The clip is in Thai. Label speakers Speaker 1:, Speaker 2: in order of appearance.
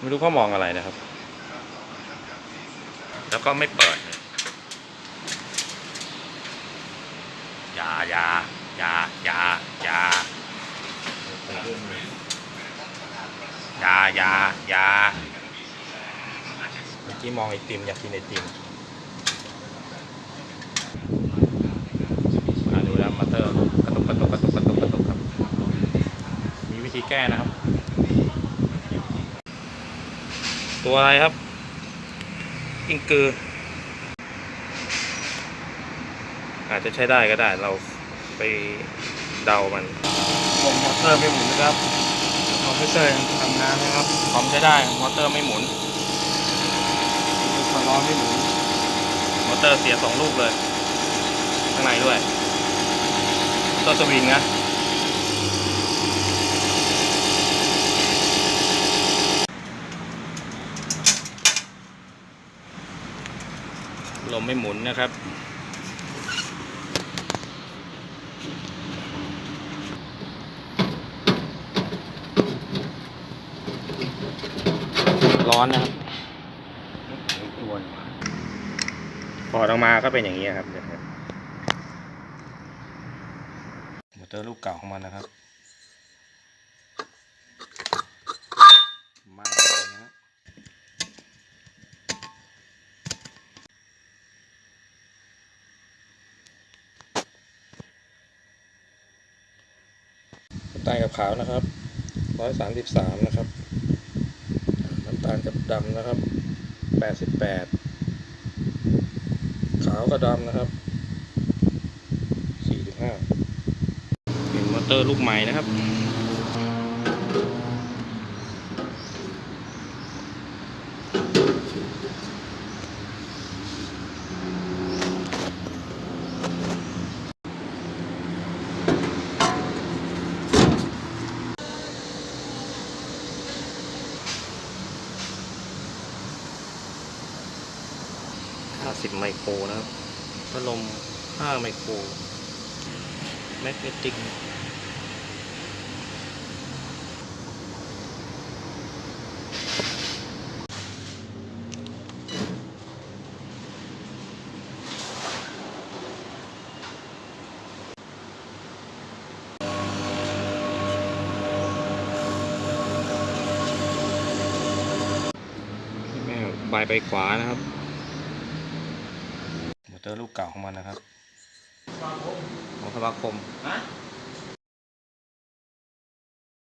Speaker 1: ไม่รู้เขามองอะไรนะครับ แล้วก็ไม่เปิดเลยอยาอยาอยาอยาอยาอยาอยาอยาเมื่อกี้มองไอติมอยากกินไอติมมาดูแล้วมาเตอร์กระตุกกระตุกกระตุกกระตุกกระตุกครับ มีวิธีแก้นะครับ ตัวอะไรครับอิงกือ อาจจะใช้ได้ก็ได้เราไปเดามัน
Speaker 2: ผมมอเตอร์ไม่หมุนนะครับคอมเพรสเซอร์ยังทำงานนะครับ
Speaker 1: คอมใช้ได้มอเตอร์ไม่หมุน
Speaker 2: ความร้อนไม่หมุน
Speaker 1: มอเตอร์เสียสองลูกเลย ข้างในด้วยตัวสวิงนะ ลมไม่หมุนนะครับ ร้อนนะครับพอดออกมาก็เป็นอย่างนี้ครับเนี่ยครับมอเตอร์ลูกเก่าของมันนะครับไหม่เลยนะครับน้ำ ตาลกับขาวนะครับร้อยสามสิบสามนะครับ น้ำตาลกับดำนะครับแปดสิบแปดขาวกับดำนะครับ45เป็นมอเตอร์ลูกใหม่นะครับ 50 ไมโครนะครับพัดลม 5 ไมโครแมกเนติกแม่บายไปขวานะครับ เตอร์ลูกเก่าของมันนะครับของสมาคม
Speaker 2: ฮะ